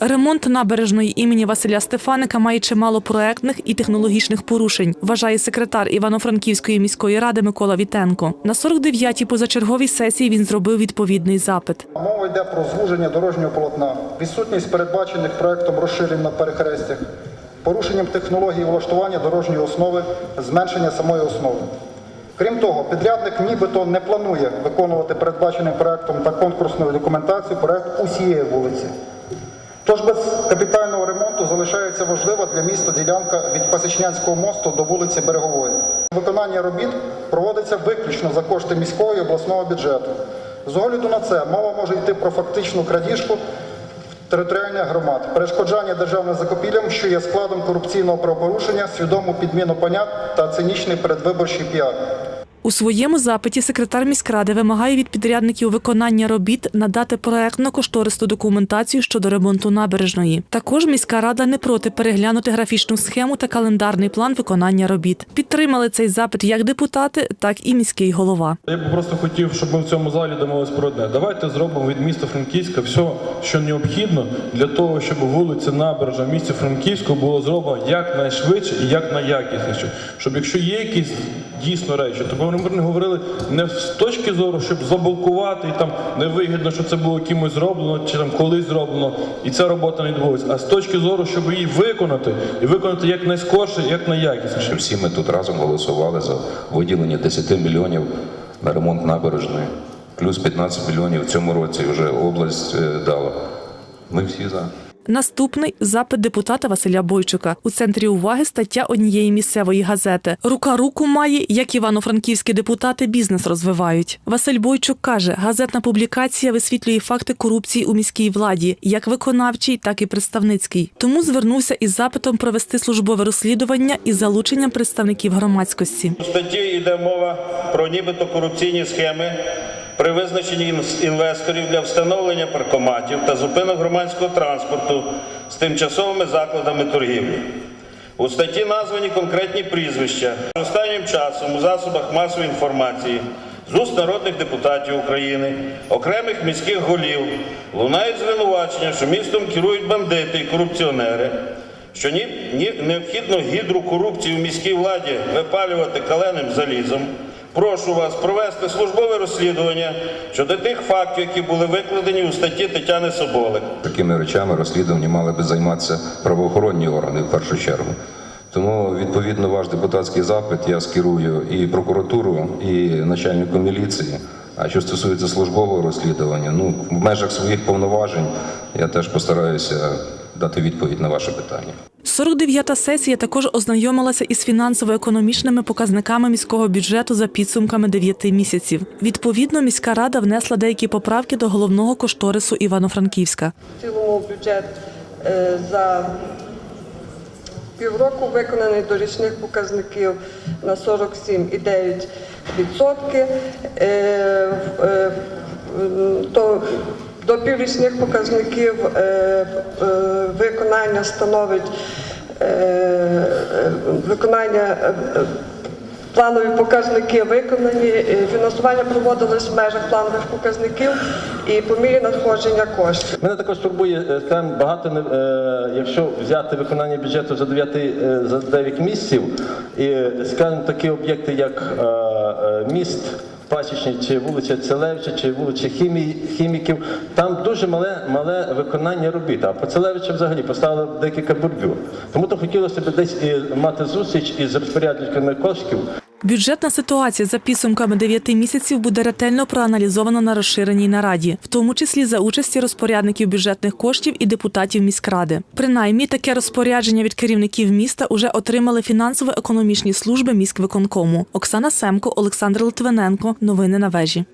Ремонт набережної імені Василя Стефаника має чимало проектних і технологічних порушень, вважає секретар Івано-Франківської міської ради Микола Вітенко. На 49-й позачерговій сесії він зробив відповідний запит. Мова йде про звуження дорожнього полотна, відсутність передбачених проектом розширень на перехрестях, порушенням технології влаштування дорожньої основи, зменшення самої основи. Крім того, підрядник нібито не планує виконувати передбаченим проектом та конкурсною документацією проект усієї вулиці. Тож без капітального ремонту залишається важлива для міста ділянка від Пасічнянського мосту до вулиці Берегової. Виконання робіт проводиться виключно за кошти міського і обласного бюджету. З огляду на це мова може йти про фактичну крадіжку територіальних громад, перешкоджання державним закупівлям, що є складом корупційного правопорушення, свідому підміну понять та цинічний передвиборчий піар. У своєму запиті секретар міськради вимагає від підрядників виконання робіт надати проектно-кошторисну документацію щодо ремонту набережної. Також міська рада не проти переглянути графічну схему та календарний план виконання робіт. Підтримали цей запит як депутати, так і міський голова. Я б просто хотів, щоб ми в цьому залі домовились про одне. Давайте зробимо від міста Франківська все, що необхідно для того, щоб вулиця Набережна в місті Франківську було зроблено якнайшвидше і якнайякісніше. Щоб якщо є якісь дійсно речі, то не говорили не з точки зору, щоб заблокувати і там невигідно, що це було кимось зроблено чи там колись зроблено, і ця робота не відбулася, а з точки зору, щоб її виконати і виконати якнайскорше, якнайякісніше. Всі ми тут разом голосували за виділення 10 мільйонів на ремонт набережної, плюс 15 мільйонів в цьому році вже область е, дала. Ми всі за. Наступний запит депутата Василя Бойчука. У центрі уваги стаття однієї місцевої газети. Рука руку має, як івано-франківські депутати бізнес розвивають. Василь Бойчук каже, газетна публікація висвітлює факти корупції у міській владі, як виконавчій, так і представницькій. Тому звернувся із запитом провести службове розслідування із залученням представників громадськості. У статті йде мова про нібито корупційні схеми при визначенні інвесторів для встановлення паркоматів та зупинок громадського транспорту з тимчасовими закладами торгівлі. У статті названі конкретні прізвища. Останнім часом у засобах масової інформації з уст народних депутатів України, окремих міських голів лунають звинувачення, що містом керують бандити і корупціонери, що ні, необхідно гідру корупції в міській владі випалювати каленим залізом. Прошу вас провести службове розслідування щодо тих фактів, які були викладені у статті Тетяни Соболик. Такими речами розслідування мали би займатися правоохоронні органи в першу чергу. Тому відповідно ваш депутатський запит я скерую і прокуратуру, і начальнику міліції. А що стосується службового розслідування, ну в межах своїх повноважень я теж постараюся дати відповідь на ваше питання. 49-та сесія також ознайомилася із фінансово-економічними показниками міського бюджету за підсумками 9 місяців. Відповідно, міська рада внесла деякі поправки до головного кошторису Івано-Франківська. В цілому бюджет е, за півроку виконаний до річних показників на 47,9%. Е, е, То до піврічних показників е, е, виконання становить е, виконання Планові показники виконані, фінансування проводилось в межах планових показників і по мірі надходження коштів. Мене також турбує, е, багато якщо взяти виконання бюджету за 9, е, за 9 місяців, і скажімо, такі об'єкти, як міст. Пасічний, чи вулиця Целевича, чи вулиця Хімі, хіміків, там дуже мале, мале виконання робіт. А по Целевича взагалі поставили декілька бордюр. Тому то хотілося б десь і мати зустріч із розпорядниками коштів, Бюджетна ситуація за підсумками 9 місяців буде ретельно проаналізована на розширеній нараді, в тому числі за участі розпорядників бюджетних коштів і депутатів міськради. Принаймні, таке розпорядження від керівників міста уже отримали фінансово-економічні служби міськвиконкому. Оксана Семко, Олександр Литвиненко. Новини на вежі.